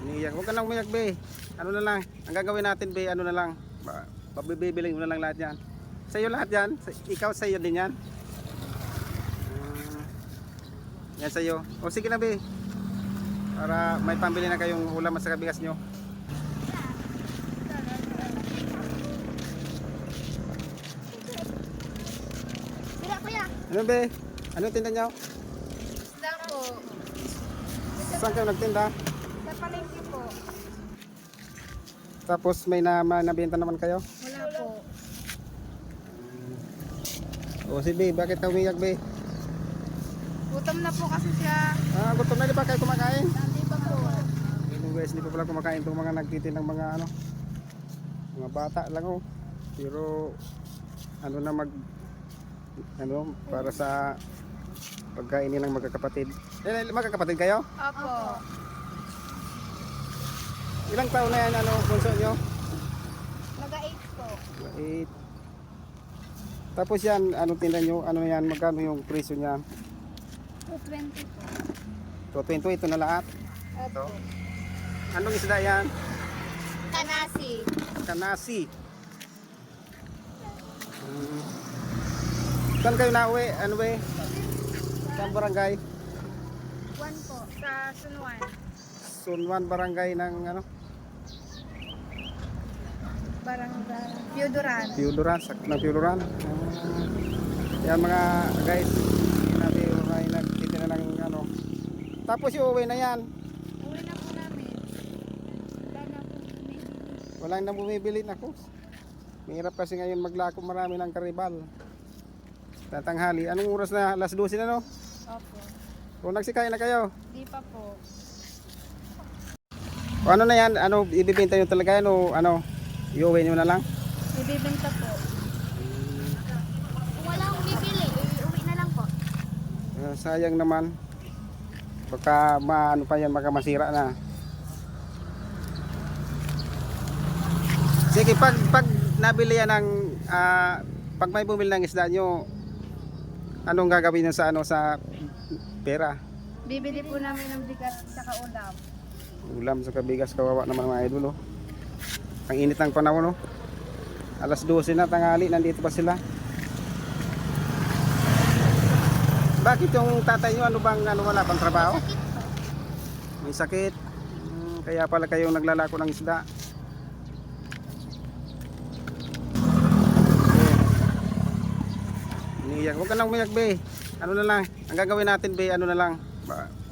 Iniyak. Huwag ka nang umiyak, be. Ano na lang. Ang gagawin natin, be, ano na lang. Pabibiling mo na lang lahat yan. Sa'yo lahat yan. Sa- Ikaw sa'yo din yan. Ah, yan sa'yo. O sige na, be. Para may pambili na kayong ulam at saka bigas nyo. Ano, be? Ano tinda nyo? Isda po. Saan kayo nagtinda? Palengke po. Tapos may na, ma- nabenta naman kayo? Wala po. O si be, bakit ka umiyak, be? Gutom na po kasi siya. Ah, gutom na di ba kayo kumakain? Hindi pa po. Yung guys, hindi pa pala kumakain itong mga nagtitin ng mga ano mga bata lang oh. Pero ano na mag ano para sa pagkain nilang magkakapatid. Eh, magkakapatid kayo? Opo. Ilang taon na yan ano bunso nyo? Maga-8 po. Eight. Tapos yan, ano tinda nyo? Ano yan? Magkano yung presyo niya? 220 po. 220 ito na lahat. Opo. Anong isda yan? Kanasi. Kanasi. Hmm. Saan kayo nauwi? Ano ba? Saan barangay? One po. Sa Sunuan. Sunwan barangay ng ano? Barangay. Pioduran. Piuduran, sak ng Piuduran. Ah, yan mga guys, natin ay nagtitina ng ano. Tapos yung uwi na yan. Uwi na po namin. Wala na po bumibili. Walang na bumibili na ko. Mahirap kasi ngayon maglako marami ng karibal. Tatanghali. Anong oras na? Alas 12 na no? Opo. Kung nagsikay na kayo. Di pa po. O ano na yan? Ano, ibibenta nyo talaga yan o ano? Iuwi nyo na lang? Ibibenta po. Kung wala akong bibili, uwi na lang po. Ah, sayang naman. Baka maano pa yan, baka masira na. Sige, pag, pag nabili yan ng, ah, pag may bumili ng isda nyo, anong gagawin nyo sa ano sa pera? Bibili po namin ng bigas sa ulam. Ulam sa kabigas, kawawa naman mga idol. Oh. Ang init ng panahon. Oh. Alas 12 na tangali, nandito pa sila. Bakit yung tatay nyo, ano bang ano, wala pang trabaho? May sakit. Hmm, kaya pala kayong naglalako ng isda. Eh, Iniyak. Huwag ka nang umiyak, be. Ano na lang. Ang gagawin natin, be, ano na lang.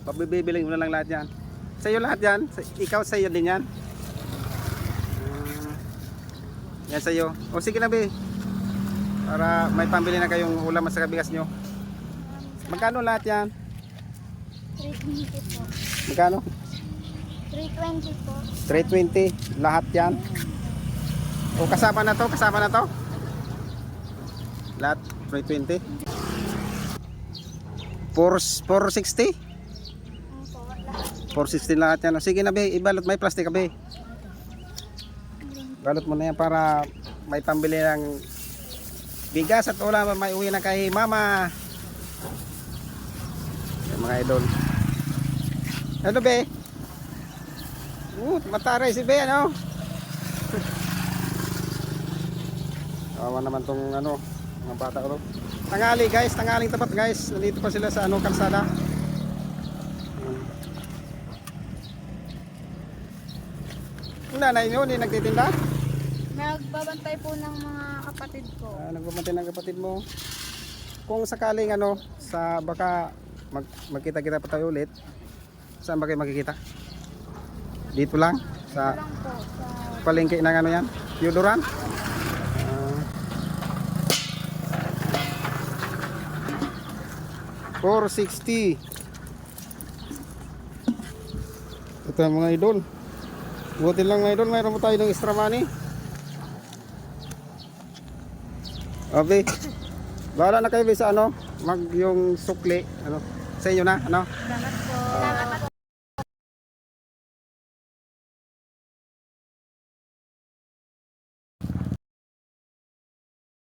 Pabibiling mo na lang lahat yan. Sa'yo lahat yan. Sa- Ikaw sa'yo din yan. Ah, yan sa'yo. O sige na, be. Para may pambili na kayong ulam at saka bigas nyo. Magkano lahat yan? 320 po. Magkano? 320 po. 320 lahat yan. O kasama na to, kasama na to. Lahat 320. 4 460. Opo, lahat. 460 lahat yan. O, Sige na be, ibalot may plastic ka be. Balot mo na yan para may pambili ng bigas at ulam may uwi na kay mama. Yan, mga idol. Ano be? Uh, mataray si be ano? Kawawa naman tong ano, mga bata ko. Tangali guys, tangaling tapat guys. Nandito pa sila sa ano kalsada. Yung nanay nyo, hindi nagtitinda? Nagbabantay po ng mga kapatid ko. Ah, nagbabantay ng kapatid mo. Kung sakaling ano, sa baka mag, magkita-kita pa tayo ulit, saan ba kayo makikita? Dito lang? Sa lang po sa palengke ng ano yan? Pioduran? Ah. 460 Ito yung mga idol Buti lang mga idol, mayroon mo tayo ng extra money Okay Bahala na kayo sa ano Mag yung sukli ano, Sa inyo na ano Salamat po. Salamat po.